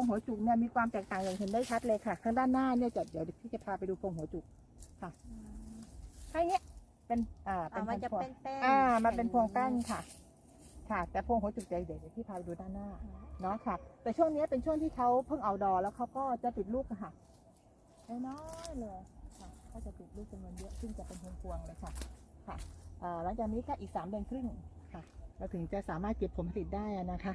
งหัวจุกเนี่ยมีความแตกต่างอย่างเห็นได้ชัดเลยค่ะ ข้างด้านหน้าเนี่ยจะเดี๋ยวพี่จะพาไปดูโพรงหัวจุกค่ะให้เนี้ยเป็นอ่าเป็อ่านมันจะพวงเป็นแป้งอ่ามันเป็นพวงแป้นค่ะ ค่ะ แต่โพรงหัวจุกเดี๋ยวเดี๋ยวพี่พาไปดูด้านหน้า เนาะค่ะ แต่ช่วงนี้เป็นช่วงที่เขาเพิ่งเอาดอกแล้วเขาก็จะติดลูกอะค่ะน้อยๆเลยค่ะก็จะติดลูกจำนวนเยอะซึ่งจะเป็นพวงพวงๆเลยค่ะค่ะอ่าหลังจากนี้ก็อีกสามเดือนครึ่งค่ะ เราถึงจะสามารถเก็บผลผลิตได้อะนะคะ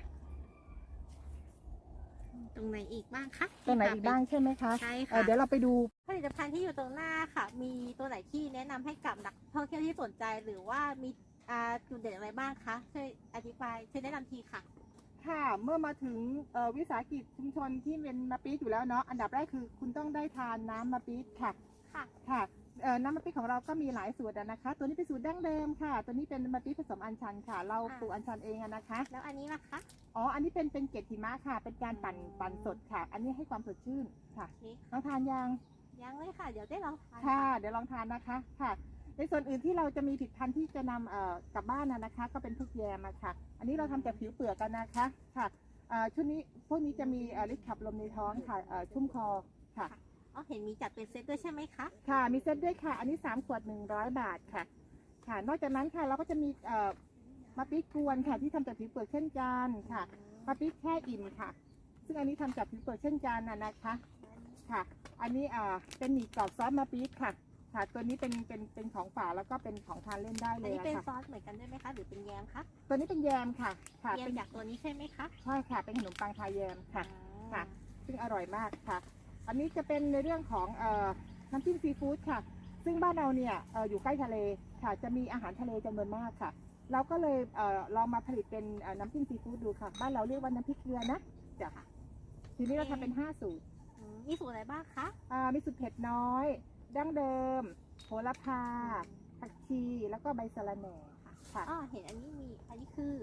ตรงไหนอีกบ้างคะตรงไหนอีกบ้างใช่ไหมคะใช่เอ่อค่ะเดี๋ยวเราไปดูผลิตภัณฑ์ที่อยู่ตรงหน้าค่ะ มีตัวไหนที่แนะนำให้กับนักท่องเที่ยวที่สนใจหรือว่ามีอ่าจุดเด่นอะไรบ้างคะช่วยอธิบายช่วยแนะนำทีค่ะค่ะเมื่อมาถึงเอ่อวิสาหกิจชุมชนที่เป็นมะปี๊ดอยู่แล้วเนาะอันดับแรกคือคุณต้องได้ทานน้ำมะปี๊ดค่ะค่ะค่ะเอ่อ น้ำมะปี๊ดของเราก็มีหลายสูตรอะนะคะ ตัวนี้เป็นสูตรดั้งเดิมค่ะ ตัวนี้เป็นมะปี๊ดผสมอัญชันค่ะ เราปลูกอัญชันเองอะนะคะ แล้วอันนี้ล่ะคะอ๋อ อันนี้เป็นเป็นเกล็ดหิมะค่ะ เป็นการปั่นปั่นสดค่ะ อันนี้ให้ความสดชื่นค่ะโอเคลองทานยังยังเลยค่ะ เดี๋ยวได้ลองทานค่ะ เดี๋ยวลองทานนะคะค่ะ ในส่วนอื่นที่เราจะมีผลิดพันธุ์ที่จะนำเอ่อกลับบ้านนะนะคะ ก็เป็นพวกแยมอะค่ะ อันนี้เราทำจากผิวเปลือกกันนะคะค่ะเอ่อชุดนี้พวกนี้จะมีเอ่อฤทธิ์ขับลมในท้องค่ะเอ่อชุ่มคอค่ะ อ๋อเห็นมีจัดเป็นเซตด้วยใช่ไหมคะ ค่ะ มีเซตด้วยค่ะ อันนี้ 3 ขวด 100 บาทค่ะ ค่ะ นอกจากนั้นค่ะเราก็จะมีเอ่อมะปี๊ดกวนค่ะ ที่ทำจากผิวเปลือกเช่นกันค่ะมะปี๊ดแช่อิ่มค่ะ ซึ่งอันนี้ทำจากผิวเปลือกเช่นกันนะนะคะ ค่ะ อันนี้เอ่อเป็นหมี่กรอบซอสมะปี๊ดค่ะ ค่ะ ตัวนี้เป็นเป็นเป็นของฝากแล้วก็เป็นของทานเล่นได้อันเลยนี้อะเป็นค่ะซอสเหมือนกันด้วยไหมคะ หรือเป็นแยมคะตัวนี้เป็นแยมค่ะ ค่ะแยมเป็นจากตัวนี้ใช่ไหมคะใช่ค่ะ เป็นขนมปังทาแยมค่ะอ่าค่ะ ซึ่งอร่อยมากค่ะ อันนี้จะเป็นในเรื่องของเอ่อน้ำจิ้มซีฟู้ดค่ะ ซึ่งบ้านเราเนี่ยเอ่ออยู่ใกล้ทะเลค่ะ จะมีอาหารทะเลจำนวนมากค่ะ เราก็เลยเอ่อลองมาผลิตเป็นเอ่อน้ำจิ้มซีฟู้ดดูค่ะ บ้านเราเรียกว่าน้ำพริกเกลือนะจ้ะทีนี้เราทำเป็น5สูตร อืมมีสูตรอะไรบ้างคะ อ่ามีสูตรเผ็ดน้อย ดั้งเดิม โหระพา ผักชี แล้วก็ใบสะระแหน่ค่ะค่ะ อ๋อ เห็นอันนี้มี อันนี้คือ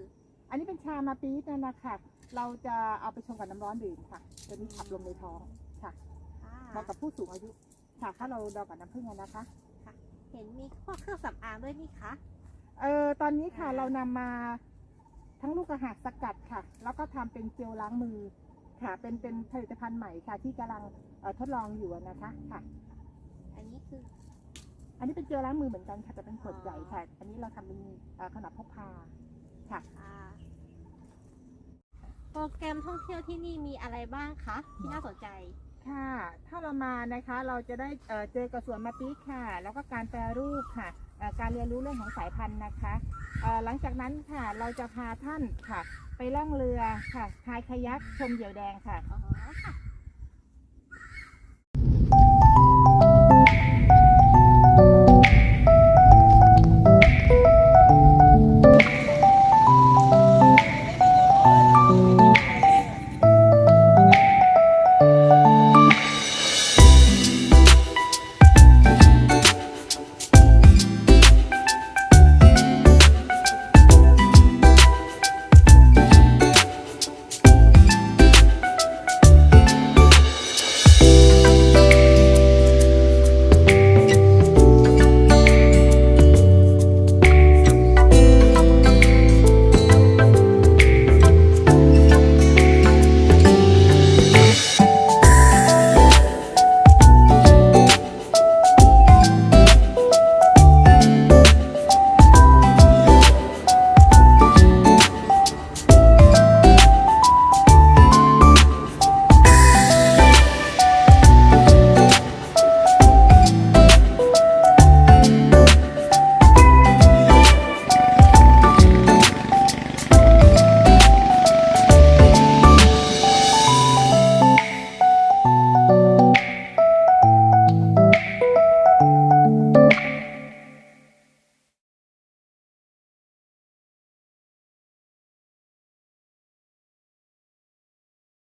อันนี้เป็นชามาปี๊ดนะนะคะเราจะเอาไปชงกับน้ำร้อนดื่มค่ะ ตัวนี้ขับลมในท้องค่ะอ่า เหมาะกับผู้สูงอายุ ค่ะ ถ้าเราดองกับน้ำผึ้งอะนะคะ เห็นมีพวกเครื่องสำอางด้วยนี่คะเออตอนนี้ค่ะอ่าเรานำมาทั้งลูกกระหักสกัดค่ะ แล้วก็ทำเป็นเจลล้างมือค่ะ เป็นเป็นผลิตภัณฑ์ใหม่ค่ะ ที่กำลังเอ่อทดลองอยู่อะนะคะค่ะ อันนี้คือ อันนี้เป็นเจลล้างมือเหมือนกันค่ะแต่เป็นขวดใหญ่ค่ะ อันนี้เราทำเป็นเอ่อขนาดพกพาค่ะ อ่า โปรแกรมท่องเที่ยวที่นี่มีอะไรบ้างคะ ที่น่าสนใจ ค่ะ ถ้าเรามานะคะ เราจะได้เจอกับสวนมะพีค่ะ แล้วก็การแปรรูปค่ะ การเรียนรู้เรื่องของสายพันธุ์นะคะ หลังจากนั้นค่ะเราจะพาท่านค่ะ ไปล่องเรือค่ะพายคายักชมเหยี่ยวแดงค่ะอ๋อค่ะ